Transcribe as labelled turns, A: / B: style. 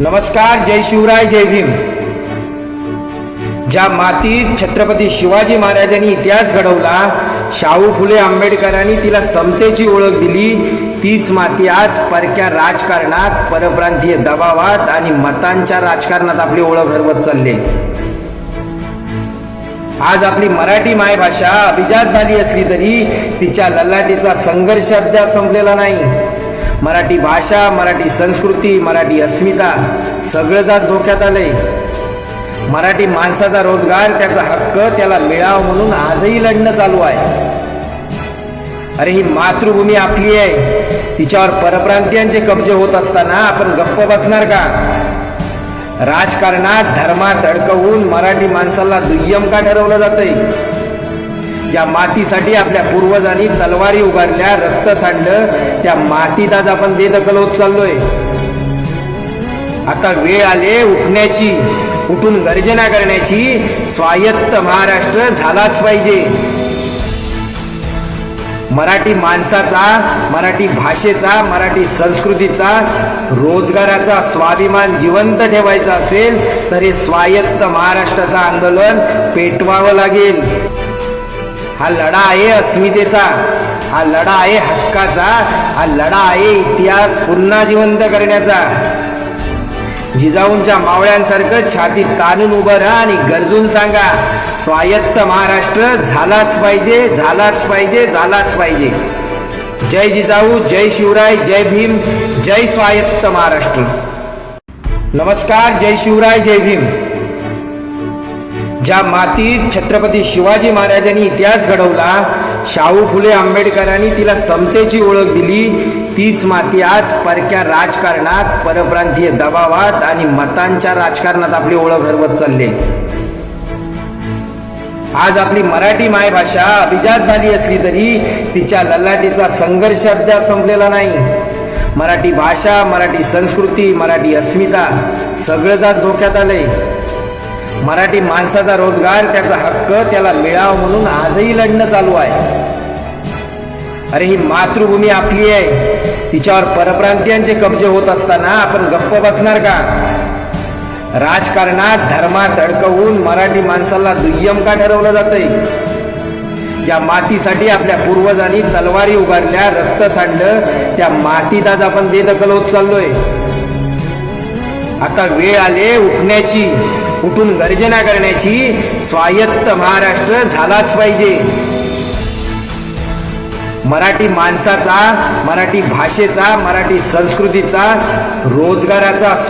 A: नमस्कार जय शिवराय जय भीम. ज्या मातीत छत्रपती शिवाजी महाराजांनी इतिहास घडवला शाहू फुले आंबेडकरांनी तिला समतेची ओळख दिली. तीच माती आज परक्या राजकारणात परप्रांतीय दबावात आणि मतांच्या राजकारणात आपली ओळख हरवत चालली. आज आपली मराठी मायभाषा अभिजात झाली असली तरी तिच्या ललाटीचा संघर्ष अद्याप संपलेला नाही. मराठी भाषा मराठी संस्कृती मराठी अस्मिता सगळंच आज धोक्यात आलंय मराठी माणसाचा रोजगार त्याचा हक्क त्याला मिळावा म्हणून आजही लढणं चालू आहे. अरे ही मातृभूमी आपली आहे. तिच्यावर परप्रांतीयांचे कब्जे होत असताना आपण गप्प बसणार का? राजकारणात धर्मात अडकवून मराठी माणसाला दुय्यम का ठरवलं जातंय? ज्या मातीसाठी आपल्या पूर्वजांनी तलवारी उभारल्या रक्त सांडलं त्या मातीत आज आपण बेदखल होत चाललोय. आता वेळ आले उठण्याची उठून गर्जना करण्याची. स्वायत्त महाराष्ट्र झालाच पाहिजे. मराठी माणसाचा मराठी भाषेचा मराठी संस्कृतीचा रोजगाराचा स्वाभिमान जिवंत ठेवायचा असेल तर हे स्वायत्त महाराष्ट्राचं आंदोलन पेटवावं लागेल. हा लढा आहे अस्मितेचा. हा लढा आहे हक्काचा. हा लढा आहे इतिहास पुन्हा जिवंत करण्याचा. जिजाऊंच्या मावळ्यांसारखं छातीत ताणून उभं राहा आणि गरजून सांगा स्वायत्त महाराष्ट्र झालाच पाहिजे झालाच पाहिजे झालाच पाहिजे. जय जिजाऊ जय शिवराय जय भीम जय स्वायत्त महाराष्ट्र. नमस्कार जय शिवराय जय भीम. ज्या मातीत छत्रपती शिवाजी महाराजांनी इतिहास घडवला शाहू फुले आंबेडकरांनी तिला समतेची ओळख दिली. तीच माती आज परक्या राजकारणात परप्रांतीय दबावात आणि मतांच्या राजकारणात आपली ओळख हरवत चालली. आज आपली मराठी मायभाषा अभिजात झाली असली तरी तिच्या ललाटीचा संघर्ष अद्याप संपलेला नाही. मराठी भाषा मराठी संस्कृती मराठी अस्मिता सगळंच आज धोक्यात आलंय. मराठी माणसाचा रोजगार त्याचा हक्क त्याला मिळावा म्हणून आजही लढणं चालू आहे. अरे ही मातृभूमी आपली आहे. तिच्यावर परप्रांतीयांचे कब्जे होत असताना आपण गप्प बसणार का? राजकारणात धर्मात अडकवून मराठी माणसाला दुय्यम का ठरवलं जातंय? ज्या मातीसाठी आपल्या पूर्वजांनी तलवारी उभारल्या रक्त सांडलं त्या मातीत आज आपण बेदखल होत चाललोय. आता वेळ आले उठण्याची उठून गर्जना करण्याची स्वायत्त महाराष्ट्र झालाच पाहिजे. मराठी माणसाचा मराठी भाषेचा मराठी संस्कृतीचा रोजगाराचा